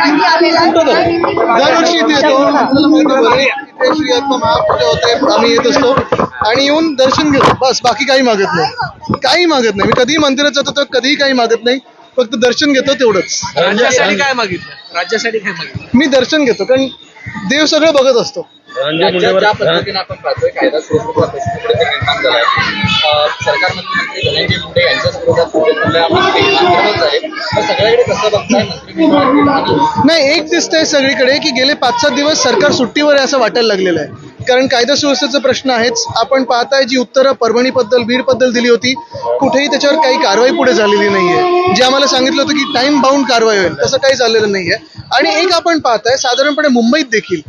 नाही आलेला आहे. दरवर्षी इथे येतो. श्री आत्मा महापूजा होते आम्ही येत असतो. आणि येऊन दर्शन घेतो बस बाकी काही मागत नाही. काही मागत नाही. मी कधीही मंदिरात जातो तर कधीही काही मागत नाही. फक्त दर्शन घेतो तेवढंच. राज्यासाठी काय मागितलं? राज्यासाठी काय मागितलं? मी दर्शन घेतो कारण देव सगळं बघत असतो. ज्या पद्धतीने आपण पाहतोय कायदा सुव्यवस्थेचा प्रश्न कुठेतरी निर्माण झालाय अं, सरकारमधले मंत्री धनंजय मुंडे यांच्याच विरोधात कुठेतरी आपण ते आंदोलनच आहे. सगळ्याकडे कसं बघताय नाही एक दिसतंय सगळीकडे की गेले पाच सात दिवस सरकार सुट्टीवर आहे असं वाटायला लागलेलं आहे. कारण कायदा सुव्यवस्थेचा प्रश्न आहेच. आपण पाहताय जी उत्तरं परभणीबद्दल बीडबद्दल दिली होती कुठेही त्याच्यावर काही कारवाई पुढे झालेली नाहीये. जे आम्हाला सांगितलं होतं की टाइम बाउंड कारवाई होईल तसं काही झालेलं नाहीये. आणि एक आपण पाहताय साधारणपणे मुंबईत देखील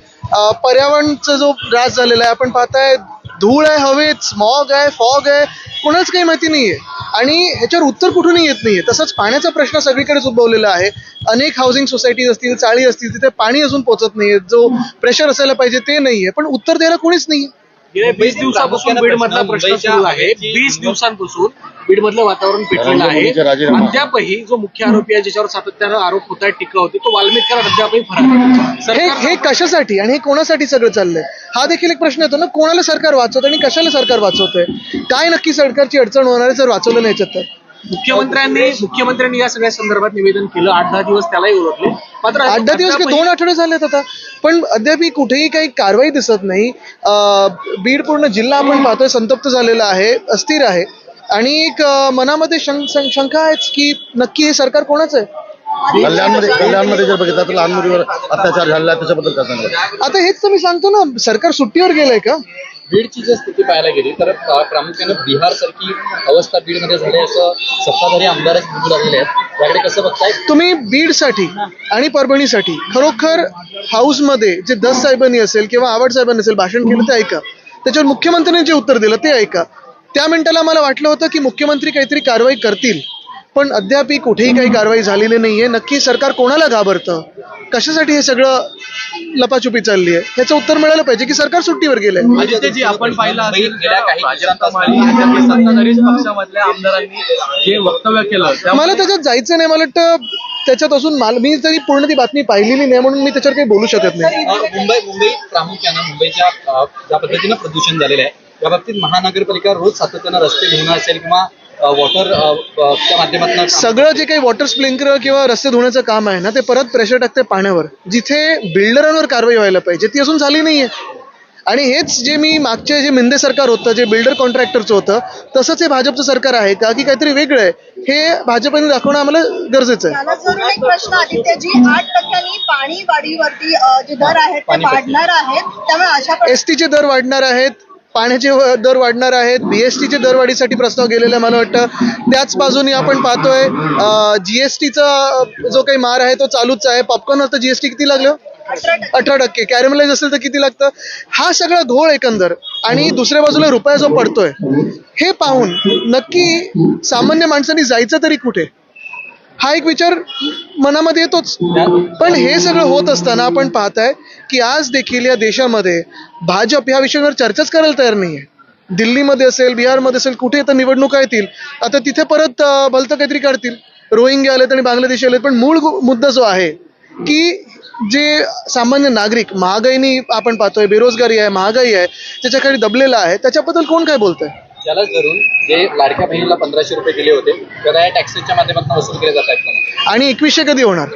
पर्यावरणचा जो ऱ्हास झालेला आहे आपण पाहताय धूळ आहे हवेत स्मॉग आहे फॉग आहे कोणाच काही माहिती नाहीये. आणि ह्याच्यावर उत्तर कुठूनही येत नाहीये. तसंच पाण्याचा प्रश्न सगळीकडेच उद्भवलेला आहे. अनेक हाऊसिंग सोसायटीज असतील चाळी असतील तिथे पाणी अजून पोचत नाहीये. जो प्रेशर असायला पाहिजे ते नाहीये. पण उत्तर द्यायला कोणीच नाहीये. गेल्या वीस दिवसापासून बीड मधला प्रश्न सुरू आहे. वीस दिवसांपासून बीड मधलं वातावरण पेटलेलं आहे. अद्यापही जो मुख्य आरोपी आहे ज्याच्यावर सातत्यानं आरोप होत आहे टीका होती तो वाल्मिककर अद्यापही फरार आहे. हे हे कशासाठी आणि हे कोणासाठी सगळं चाललंय? हा देखील एक प्रश्न येतो ना कोणाला सरकार वाचवतं आणि कशाला सरकार वाचवतंय? काय नक्की सरकारची अडचण होणार आहे जर वाचवलं नाही याच्यात तर? मुख्यमंत्र्यांनी मुख्यमंत्र्यांनी या सगळ्या संदर्भात निवेदन केलं. आठ दहा दिवस त्यालाही ओळखले. मात्र आठ दहा दिवस दोन आठवडे झालेत आता. पण अद्याप कुठेही काही कारवाई दिसत नाही. बीड पूर्ण जिल्हा आपण पाहतोय संतप्त झालेला आहे अस्थिर आहे. आणि एक मनामध्ये शंका आहेच की नक्की हे सरकार कोणाचं आहे? कल्याणमध्ये कल्याणमध्ये जर बघितलं तर लहान मुलीवर अत्याचार झालेला आहे त्याच्याबद्दल काय आता हेच तर मी सांगतो ना सरकार सुट्टीवर गेलंय का? बीडची जर स्थिती पाहायला गेली तर प्रामुख्यानं बिहार सारखी अवस्था बीडमध्ये झाली असं सत्ताधारी आमदारच लागलेले आहेत. त्याकडे कसं बघताय? तुम्ही बीडसाठी आणि परभणीसाठी खरोखर हाऊसमध्ये जे दस साहेबांनी असेल किंवा आवड साहेबांनी असेल भाषण केलं ते ऐका. त्याच्यावर मुख्यमंत्र्यांनी जे उत्तर दिलं ते ऐका. त्या मिनिटाला मला वाटलं होतं की मुख्यमंत्री काहीतरी कारवाई करतील पण अद्याप कुठेही काही कारवाई झालेली नाहीये. नक्की सरकार कोणाला घाबरतं? कशासाठी हे सगळं लपाछुपी चालली आहे? ह्याचं उत्तर मिळालं पाहिजे की सरकार सुट्टीवर गेलंय. आदित्यजी आपण पाहिलं असेल गेल्या काही भाजपा आणि सत्ताधारी पक्षामधल्या आमदारांनी जे वक्तव्य केलं मला त्याच्यात जायचं नाही मला वाटतं त्याच्यात असून मला मी तरी पूर्ण ती बातमी पाहिलेली नाही म्हणून मी त्याच्यावर काही बोलू शकत नाही. अं, मुंबई मुंबईत प्रामुख्यानं मुंबईच्या अं, ज्या पद्धतीनं प्रदूषण झालेलं आहे त्या बाबतीत महानगरपालिका रोज सातत्यानं रस्ते धुणं असेल किंवा वॉटर च्या माध्यमातून सगळं जे काही वॉटर स्प्रिंकलर किंवा रस्ते धुण्याचं काम आहे ना ते परत प्रेशर टाकते पाण्यावर जिथे बिल्डरांवर कारवाई व्हायला पाहिजे ती अजून झाली नाहीये आणि हेच जे मी मागचे जे मिंदे सरकार होतं जे बिल्डर कॉन्ट्रॅक्टरचं होतं तसंच हे भाजपचं सरकार आहे का की काहीतरी वेगळं आहे हे भाजपने दाखवणं आम्हाला गरजेचं आहे मला जर एक प्रश्न आदित्यजी आठ टक्क्यांनी पाणी वाढीवरती जे दर आहेत ते. वाढणार आहेत त्यामुळे अशा प्रकारे एस टीचे दर वाढणार आहेत पाण्याचे दर वाढणार आहेत. बीएसटीचे दरवाढीसाठी प्रस्ताव गेलेला मला वाटतं. त्याच बाजूनी आपण पाहतोय जीएसटीचा जो काही मार आहे तो चालूच आहे. पॉपकॉर्नवर तर जीएसटी किती लागलं? अठरा टक्के. अठरा टक्के. कॅरमलाइज असेल तर किती लागतं? हा सगळा घोळ एकंदर. आणि दुसऱ्या बाजूला रुपया जो पडतोय हे पाहून नक्की सामान्य माणसांनी जायचं तरी कुठे? हा एक विचार मनामध्ये येतोच. पण हे सगळं होत असताना आपण पाहताय की आज देखील या देशामध्ये भाजप ह्या विषयावर चर्चाच करायला तयार नाहीये. दिल्लीमध्ये असेल बिहारमध्ये असेल कुठे तर निवडणुका येतील. आता तिथे परत भलतं काहीतरी काढतील. रोहिंग्या आलेत आणि बांगलादेशी आलेत. पण मूळ मुद्दा जो आहे की जे सामान्य नागरिक महागाईनी आपण पाहतोय बेरोजगारी आहे महागाई आहे त्याच्याकडे दबलेला आहे त्याच्याबद्दल कोण काय बोलतंय? त्यालाच धरून जे लाडक्या बहिणीला पंधराशे रुपये दिले होते तर या टॅक्सेसच्या माध्यमातून वसूल केले जात आहेत आणि एकवीसशे कधी होणार?